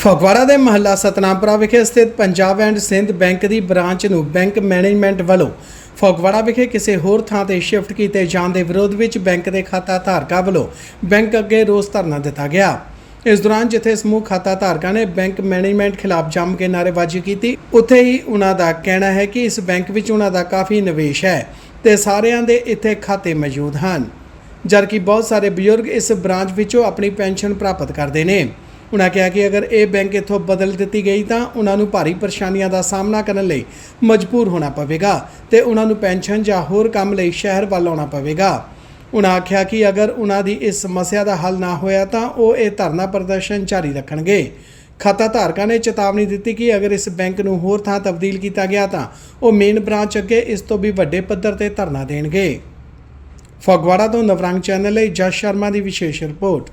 ਫਗਵਾੜਾ ਦੇ ਮਹੱਲਾ ਸਤਨਾਮਪੁਰਾ ਵਿਖੇ ਸਥਿਤ ਪੰਜਾਬ ਐਂਡ ਸਿੰਧ ਬੈਂਕ ਦੀ ਬ੍ਰਾਂਚ ਨੂੰ ਬੈਂਕ ਮੈਨੇਜਮੈਂਟ ਵੱਲੋਂ ਫਗਵਾੜਾ ਵਿਖੇ ਕਿਸੇ ਹੋਰ ਥਾਂ ਤੇ ਸ਼ਿਫਟ ਕੀਤੇ ਜਾਣ ਦੇ ਵਿਰੋਧ ਵਿੱਚ ਬੈਂਕ ਦੇ ਖਾਤਾ ਧਾਰਕਾਂ ਵੱਲੋਂ ਬੈਂਕ ਅੱਗੇ ਰੋਸ ਧਰਨਾ ਦਿੱਤਾ ਗਿਆ। ਇਸ ਦੌਰਾਨ ਜਿੱਥੇ ਸਮੂਹ ਖਾਤਾ ਧਾਰਕਾਂ ਨੇ ਬੈਂਕ ਮੈਨੇਜਮੈਂਟ ਖਿਲਾਫ ਜੰਮ ਕੇ ਨਾਅਰੇਬਾਜ਼ੀ ਕੀਤੀ, ਉੱਥੇ ਹੀ ਉਹਨਾਂ ਦਾ ਕਹਿਣਾ ਹੈ ਕਿ ਇਸ ਬੈਂਕ ਵਿੱਚ ਉਹਨਾਂ ਦਾ ਕਾਫੀ ਨਿਵੇਸ਼ ਹੈ ਤੇ ਸਾਰਿਆਂ ਦੇ ਇੱਥੇ ਖਾਤੇ ਮੌਜੂਦ ਹਨ। ਜਦਕਿ ਬਹੁਤ ਸਾਰੇ ਬਜ਼ੁਰਗ ਇਸ ਬ੍ਰਾਂਚ ਵਿੱਚੋਂ ਆਪਣੀ ਪੈਨਸ਼ਨ ਪ੍ਰਾਪਤ ਕਰਦੇ ਨੇ। ਉਨ੍ਹਾਂ ਕਿਹਾ ਕਿ ਅਗਰ ਇਹ ਬੈਂਕ ਇੱਥੋਂ ਬਦਲ ਦਿੱਤੀ ਗਈ ਤਾਂ ਉਹਨਾਂ ਨੂੰ ਭਾਰੀ ਪਰੇਸ਼ਾਨੀਆਂ ਦਾ ਸਾਹਮਣਾ ਕਰਨ ਲਈ ਮਜਬੂਰ ਹੋਣਾ ਪਵੇਗਾ ਤੇ ਉਹਨਾਂ ਨੂੰ ਪੈਨਸ਼ਨ ਜਾਂ ਹੋਰ ਕੰਮ ਲਈ ਸ਼ਹਿਰ ਵੱਲ ਆਉਣਾ ਪਵੇਗਾ। ਉਹਨਾਂ ਆਖਿਆ ਕਿ ਅਗਰ ਉਹਨਾਂ ਦੀ ਇਸ ਸਮੱਸਿਆ ਦਾ ਹੱਲ ਨਾ ਹੋਇਆ ਤਾਂ ਉਹ ਇਹ ਧਰਨਾ ਪ੍ਰਦਰਸ਼ਨ ਜਾਰੀ ਰੱਖਣਗੇ। ਖਾਤਾ ਧਾਰਕਾਂ ਨੇ ਚੇਤਾਵਨੀ ਦਿੱਤੀ ਕਿ ਅਗਰ ਇਸ ਬੈਂਕ ਨੂੰ ਹੋਰ ਥਾਂ ਤਬਦੀਲ ਕੀਤਾ ਗਿਆ ਤਾਂ ਉਹ ਮੇਨ ਬ੍ਰਾਂਚ ਅੱਗੇ ਇਸ ਤੋਂ ਵੀ ਵੱਡੇ ਪੱਧਰ ਤੇ ਧਰਨਾ ਦੇਣਗੇ। ਫਗਵਾੜਾ ਤੋਂ ਨਵਰੰਗ ਚੈਨਲ ਲਈ ਜਸ ਸ਼ਰਮਾ ਦੀ ਵਿਸ਼ੇਸ਼ ਰਿਪੋਰਟ।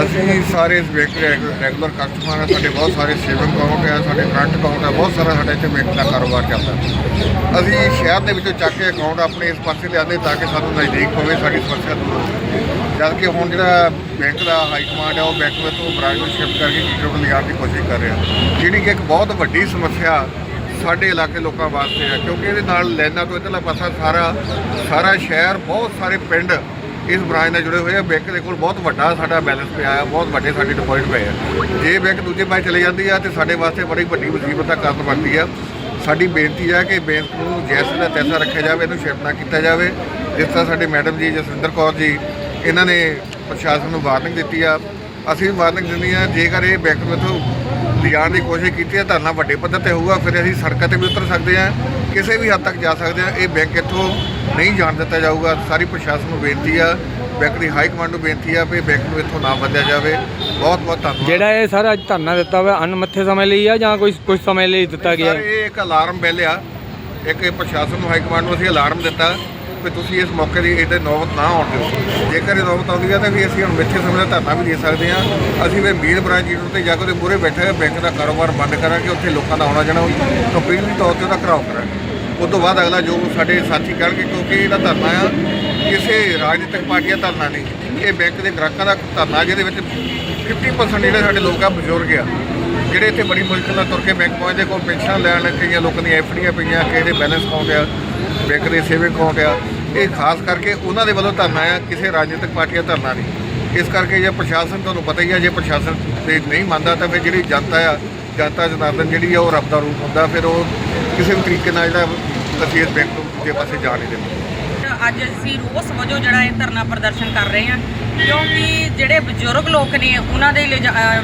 ਅਸੀਂ ਸਾਰੇ ਇਸ ਬੈਂਕ ਦੇ ਰੈਗੂਲਰ ਕਸਟਮਰ ਆ, ਸਾਡੇ ਬਹੁਤ ਸਾਰੇ ਸੇਵਿੰਗ ਅਕਾਊਂਟ ਆ, ਸਾਡੇ ਕਰੰਟ ਅਕਾਊਂਟ ਆ, ਬਹੁਤ ਸਾਰਾ ਸਾਡੇ ਇੱਥੇ ਬੈਂਕ ਦਾ ਕਾਰੋਬਾਰ ਚੱਲਦਾ। ਅਸੀਂ ਸ਼ਹਿਰ ਦੇ ਵਿੱਚੋਂ ਚੱਕ ਕੇ ਅਕਾਊਂਟ ਆਪਣੇ ਇਸ ਪਾਸੇ ਲਿਆਂਦੇ ਤਾਂ ਕਿ ਸਾਨੂੰ ਨਜ਼ਦੀਕ ਹੋਵੇ, ਸਾਡੀ ਸਮੱਸਿਆ ਦੂਰ ਹੋਵੇ। ਜਦ ਕਿ ਹੁਣ ਜਿਹੜਾ ਬੈਂਕ ਦਾ ਹਾਈ ਕਮਾਂਡ ਹੈ ਉਹ ਬੈਂਕ ਵਿੱਚ ਤੋਂ ਬ੍ਰਾਂਚ ਨੂੰ ਸ਼ਿਫਟ ਕਰਕੇ ਕੀਟੋ ਨੂੰ ਲਿਜਾਣ ਦੀ ਕੋਸ਼ਿਸ਼ ਕਰ ਰਿਹਾ। ਜਿਹੜੀ ਕਿ ਇੱਕ ਬਹੁਤ ਵੱਡੀ ਸਮੱਸਿਆ ਸਾਡੇ ਇਲਾਕੇ ਲੋਕਾਂ ਵਾਸਤੇ ਹੈ ਕਿਉਂਕਿ ਇਹਦੇ ਨਾਲ ਲੈਣਾ ਤੋਂ ਇਧਰਲਾ ਪਾਸਾ ਸਾਰਾ ਸਾਰਾ ਸ਼ਹਿਰ, ਬਹੁਤ ਸਾਰੇ ਪਿੰਡ ਇਸ ਬ੍ਰਾਂਚ ਨਾਲ ਜੁੜੇ ਹੋਏ ਆ। ਬੈਂਕ ਦੇ ਕੋਲ ਬਹੁਤ ਵੱਡਾ ਸਾਡਾ ਬੈਲੈਂਸ ਪਿਆ ਆ ਬਹੁਤ ਵੱਡੇ ਸਾਡੇ ਡਿਪੋਜ਼ਿਟ ਪਏ ਆ। ਜੇ ਬੈਂਕ ਦੂਜੇ ਪਾਸੇ ਚਲੇ ਜਾਂਦੀ ਆ ਤੇ ਸਾਡੇ ਵਾਸਤੇ ਬੜੀ ਵੱਡੀ ਮੁਸੀਬਤ ਦਾ ਕਾਰਨ ਬਣਦੀ ਆ। ਸਾਡੀ ਬੇਨਤੀ ਆ ਕਿ ਬੈਂਕ ਨੂੰ ਜੈਸ ਦਾ ਤੈਸਾ ਰੱਖਿਆ ਜਾਵੇ, ਇਹਨੂੰ ਸ਼ਿਫਟ ਨਾ ਕੀਤਾ ਜਾਵੇ। ਜਿਸ ਤਰ੍ਹਾਂ ਸਾਡੇ ਮੈਡਮ ਜੀ ਜਸਵਿੰਦਰ ਕੌਰ ਜੀ, ਇਹਨਾਂ ਨੇ ਪ੍ਰਸ਼ਾਸਨ ਨੂੰ ਵਾਰਨਿੰਗ ਦਿੱਤੀ ਆ। ਅਸੀਂ ਵਾਰਨਿੰਗ ਦਿੰਦੀ ਆ, ਜੇਕਰ ਇਹ ਬੈਂਕ ਨੂੰ ਇੱਥੋਂ ਲਿਜਾਣ ਦੀ ਕੋਸ਼ਿਸ਼ ਕੀਤੀ ਹੈ ਧਰਨਾ ਵੱਡੇ ਪੱਧਰ ਤੇ ਹੋਊਗਾ, ਫਿਰ ਅਸੀਂ ਸੜਕਾਂ ਤੇ ਵੀ ਉਤਰ ਸਕਦੇ ਹਾਂ ਕਿਸੇ ਵੀ ਹੱਦ ਤੱਕ ਜਾ ਸਕਦੇ ਹਾਂ ਇਹ ਬੈਂਕ ਇੱਥੋਂ ਨਹੀਂ ਜਾਣ ਦਿੱਤਾ ਜਾਊਗਾ। ਸਾਰੀ ਪ੍ਰਸ਼ਾਸਨ ਨੂੰ ਬੇਨਤੀ ਆ ਬੈਂਕ ਦੀ ਹਾਈ ਕਮਾਂਡ ਨੂੰ ਬੇਨਤੀ ਆ ਵੀ ਬੈਂਕ ਨੂੰ ਇੱਥੋਂ ਨਾ ਬਦਲਿਆ ਜਾਵੇ। ਬਹੁਤ ਬਹੁਤ ਧੰਨਵਾਦ। ਜਿਹੜਾ ਇਹ ਸਾਰਾ ਅੱਜ ਧਰਨਾ ਦਿੱਤਾ ਹੋਇਆ ਅਣਮੱਥੇ ਸਮੇਂ ਲਈ ਆ ਜਾਂ ਕੋਈ ਕੁਝ ਸਮੇਂ ਲਈ ਦਿੱਤਾ ਗਿਆ? ਸਰ ਇਹ ਇੱਕ ਅਲਾਰਮ ਬੈਲ ਆ। ਇੱਕ ਇਹ ਪ੍ਰਸ਼ਾਸਨ ਨੂੰ ਹਾਈ ਕਮਾਂਡ ਨੂੰ ਅਸੀਂ ਅਲਾਰਮ ਦਿੱਤਾ ਵੀ ਤੁਸੀਂ ਇਸ ਮੌਕੇ ਦੀ ਇਹਦੇ ਨੌਬਤ ਨਾ ਆਉਣ ਦਿਓ। ਜੇਕਰ ਇਹ ਨੌਬਤ ਆਉਂਦੀ ਹੈ ਤਾਂ ਵੀ ਅਸੀਂ ਹੁਣ ਮਿੱਥੇ ਸਮੇਂ ਦਾ ਧਰਨਾ ਵੀ ਦੇ ਸਕਦੇ ਹਾਂ। ਅਸੀਂ ਵੀ ਮੇਨ ਬ੍ਰਾਂਚ ਯੂਨਿਟ ਤੇ ਜਾ ਕੇ ਉਹਦੇ ਮੂਹਰੇ ਬੈਠੇ ਬੈਂਕ ਦਾ ਕਾਰੋਬਾਰ ਬੰਦ ਕਰਾਂਗੇ ਉੱਥੇ ਲੋਕਾਂ ਦਾ ਆਉਣਾ ਜਾਣਾ ਕੰਪਲੀਟਲੀ ਤੌਰ ਤੇ ਉਹਦਾ ਘਰਾਓ ਕਰਾਂਗੇ। ਉਸ ਤੋਂ ਬਾਅਦ ਅਗਲਾ ਜੋ ਸਾਡੇ ਸਾਥੀ ਕਰਨਗੇ, ਕਿਉਂਕਿ ਇਹਦਾ ਧਰਨਾ ਆ, ਕਿਸੇ ਰਾਜਨੀਤਿਕ ਪਾਰਟੀਆਂ ਧਰਨਾ ਨਹੀਂ। ਇਹ ਬੈਂਕ ਦੇ ਗ੍ਰਾਹਕਾਂ ਦਾ ਧਰਨਾ, ਜਿਹਦੇ ਵਿੱਚ 50% ਜਿਹੜੇ ਸਾਡੇ ਲੋਕ ਆ, ਬਜ਼ੁਰਗ ਆ, ਜਿਹੜੇ ਇੱਥੇ ਬੜੀ ਮੁਸ਼ਕਲ ਨਾਲ ਤੁਰ ਕੇ ਬੈਂਕ ਪਹੁੰਚਦੇ ਕੋਲ ਪੈਨਸ਼ਨ ਲੈਣ ਕਈਆਂ ਲੋਕਾਂ ਦੀਆਂ ਐਫਡੀਆਂ ਪਈਆਂ ਕਿਸੇ ਦੇ ਬੈਲੈਂਸ ਅਕਾਊਂਟ ਆ, ਬੈਂਕ ਦੇ ਸੇਵਿੰਗ ਅਕਾਊਂਟ ਆ। ਇਹ ਖਾਸ ਕਰਕੇ ਉਹਨਾਂ ਦੇ ਵੱਲੋਂ ਧਰਨਾ ਆ, ਕਿਸੇ ਰਾਜਨੀਤਿਕ ਪਾਰਟੀਆਂ ਧਰਨਾ ਨਹੀਂ। ਇਸ ਕਰਕੇ ਜੇ ਪ੍ਰਸ਼ਾਸਨ, ਤੁਹਾਨੂੰ ਪਤਾ ਹੀ ਆ, ਜੇ ਪ੍ਰਸ਼ਾਸਨ ਤੇ ਨਹੀਂ ਮੰਨਦਾ, ਤਾਂ ਫਿਰ ਜਿਹੜੀ ਜਨਤਾ ਆ ਜਨਤਾ ਜਨਾਰਦਨ ਜਿਹੜੀ ਆ ਉਹ ਰੱਬ ਦਾ ਰੂਪ ਹੁੰਦਾ, ਫਿਰ ਉਹ ਕਿਸੇ ਵੀ ਤਰੀਕੇ ਨਾਲ ਜਿਹੜਾ ਅਸੀਂ ਇਸ ਬੈਂਕ ਨੂੰ ਦੂਜੇ ਪਾਸੇ ਜਾਣ ਨਹੀਂ ਦਿੰਦੇ। ਅੱਜ ਅਸੀਂ ਰੋਸ ਵਜੋਂ ਜਿਹੜਾ ਇਹ ਧਰਨਾ ਪ੍ਰਦਰਸ਼ਨ ਕਰ ਰਹੇ ਹਾਂ, ਕਿਉਂਕਿ ਜਿਹੜੇ ਬਜ਼ੁਰਗ ਲੋਕ ਨੇ, ਉਹਨਾਂ ਦੇ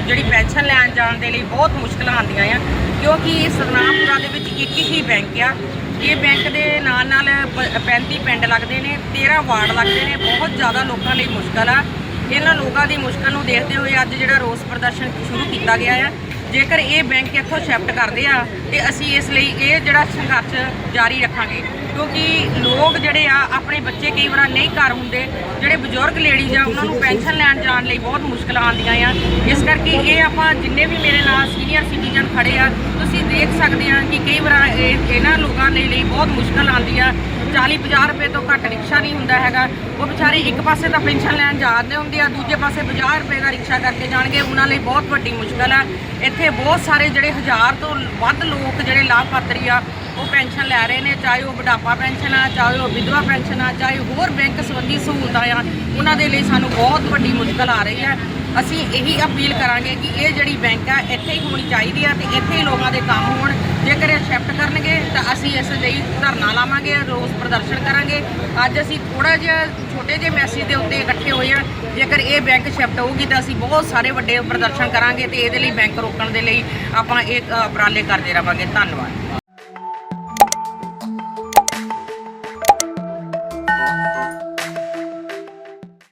ਜਿਹੜੀ ਪੈਨਸ਼ਨ ਲੈਣ ਜਾਣ ਦੇ ਲਈ ਬਹੁਤ ਮੁਸ਼ਕਲਾਂ ਆਉਂਦੀਆਂ ਆ, ਕਿਉਂਕਿ ਸਤਨਾਮਪੁਰਾ ਦੇ ਵਿੱਚ ਇੱਕ ਹੀ ਬੈਂਕ ਆ। ਇਹ ਬੈਂਕ ਦੇ ਨਾਲ ਨਾਲ ਪ- 35 ਪਿੰਡ ਲੱਗਦੇ ਨੇ 13 ਵਾਰਡ ਲੱਗਦੇ ਨੇ, ਬਹੁਤ ਜ਼ਿਆਦਾ ਲੋਕਾਂ ਲਈ ਮੁਸ਼ਕਲ ਆ। ਇਹਨਾਂ ਲੋਕਾਂ ਦੀ ਮੁਸ਼ਕਲ ਨੂੰ ਦੇਖਦੇ ਹੋਏ ਅੱਜ ਜਿਹੜਾ ਰੋਸ ਪ੍ਰਦਰਸ਼ਨ ਸ਼ੁਰੂ ਕੀਤਾ ਗਿਆ ਆ। ਜੇਕਰ ਇਹ ਬੈਂਕ ਇੱਥੋਂ ਸ਼ਿਫਟ ਕਰਦੇ ਆ, ਤੇ ਅਸੀਂ ਇਸ ਲਈ ਇਹ ਜਿਹੜਾ ਸੰਘਰਸ਼ ਜਾਰੀ ਰੱਖਾਂਗੇ। ਕਿਉਂਕਿ ਲੋਕ ਜਿਹੜੇ ਆ, ਆਪਣੇ ਬੱਚੇ ਕਈ ਵਾਰ ਨਹੀਂ ਘਰ ਹੁੰਦੇ। ਜਿਹੜੇ ਬਜ਼ੁਰਗ ਲੇਡੀਜ਼ ਆ, ਉਹਨਾਂ ਨੂੰ ਪੈਨਸ਼ਨ ਲੈਣ ਜਾਣ ਲਈ ਬਹੁਤ ਮੁਸ਼ਕਲਾਂ ਆਉਂਦੀਆਂ ਆ। ਇਸ ਕਰਕੇ ਇਹ ਆਪਾਂ ਜਿੰਨੇ ਵੀ ਮੇਰੇ ਨਾਲ ਸੀਨੀਅਰ ਸਿਟੀਜ਼ਨ ਖੜੇ ਆ, ਤੁਸੀਂ ਦੇਖ ਸਕਦੇ ਆ ਕਿ ਕਈ ਵਾਰ ਇਹ ਇਹਨਾਂ ਲੋਕਾਂ ਦੇ ਲਈ ਬਹੁਤ ਮੁਸ਼ਕਲ ਆਉਂਦੀ ਆ। 40 50 ਰੁਪਏ ਤੋਂ ਘੱਟ ਰਿਕਸ਼ਾ ਨਹੀਂ ਹੁੰਦਾ ਹੈਗਾ। ਉਹ ਵਿਚਾਰੇ ਇੱਕ ਪਾਸੇ ਤਾਂ ਪੈਨਸ਼ਨ ਲੈਣ ਜਾਂਦੇ ਹੁੰਦੇ ਆ, ਦੂਜੇ ਪਾਸੇ 50 ਰੁਪਏ ਦਾ ਰਿਕਸ਼ਾ ਕਰਕੇ ਜਾਣਗੇ। ਉਹਨਾਂ ਲਈ ਬਹੁਤ ਵੱਡੀ ਮੁਸ਼ਕਲ ਆ। ਇੱਥੇ ਬਹੁਤ ਸਾਰੇ ਜਿਹੜੇ ਹਜ਼ਾਰ ਤੋਂ ਵੱਧ ਲੋਕ ਜਿਹੜੇ ਲਾਭਪਾਤਰੀ ਆ, ਉਹ ਪੈਨਸ਼ਨ ਲੈ ਰਹੇ ਨੇ। ਚਾਹੇ ਉਹ ਬੁਢਾਪਾ ਪੈਨਸ਼ਨ ਆ, ਚਾਹੇ ਉਹ ਵਿਧਵਾ ਪੈਨਸ਼ਨ ਆ, ਚਾਹੇ ਹੋਰ ਬੈਂਕ ਸੰਬੰਧੀ ਸਹੂਲਤਾਂ ਆ, ਉਹਨਾਂ ਦੇ ਲਈ ਸਾਨੂੰ ਬਹੁਤ ਵੱਡੀ ਮੁਸ਼ਕਲ ਆ ਰਹੀ ਹੈ। ਅਸੀਂ ਇਹੀ ਅਪੀਲ ਕਰਾਂਗੇ ਕਿ ਇਹ ਜਿਹੜੀ ਬੈਂਕ ਆ, ਇੱਥੇ ਹੀ ਹੋਣੀ ਚਾਹੀਦੀ ਆ ਤੇ ਇੱਥੇ ਹੀ ਲੋਕਾਂ ਦੇ ਕੰਮ ਹੋਣ। ਜੇਕਰ ਇਹ ਸ਼ਿਫਟ ਕਰਨਗੇ, ਤਾਂ ਅਸੀਂ ਇਸ ਲਈ ਧਰਨਾ ਲਾਵਾਂਗੇ, ਰੋਸ ਪ੍ਰਦਰਸ਼ਨ ਕਰਾਂਗੇ। ਅੱਜ ਅਸੀਂ ਥੋੜਾ ਜਿਹਾ ਛੋਟੇ ਜਿਹੇ ਮੈਸੇਜ ਦੇ ਉੱਤੇ ਇਕੱਠੇ ਹੋਏ ਆ। ਜੇਕਰ ਇਹ ਬੈਂਕ ਸ਼ਿਫਟ ਹੋਊਗੀ, ਤਾਂ ਅਸੀਂ ਬਹੁਤ ਸਾਰੇ ਵੱਡੇ ਪ੍ਰਦਰਸ਼ਨ ਕਰਾਂਗੇ ਤੇ ਇਹਦੇ ਲਈ ਬੈਂਕ ਰੋਕਣ ਦੇ ਲਈ ਆਪਾਂ ਇਹ ਉਪਰਾਲੇ ਕਰਦੇ ਰਵਾਂਗੇ। ਧੰਨਵਾਦ।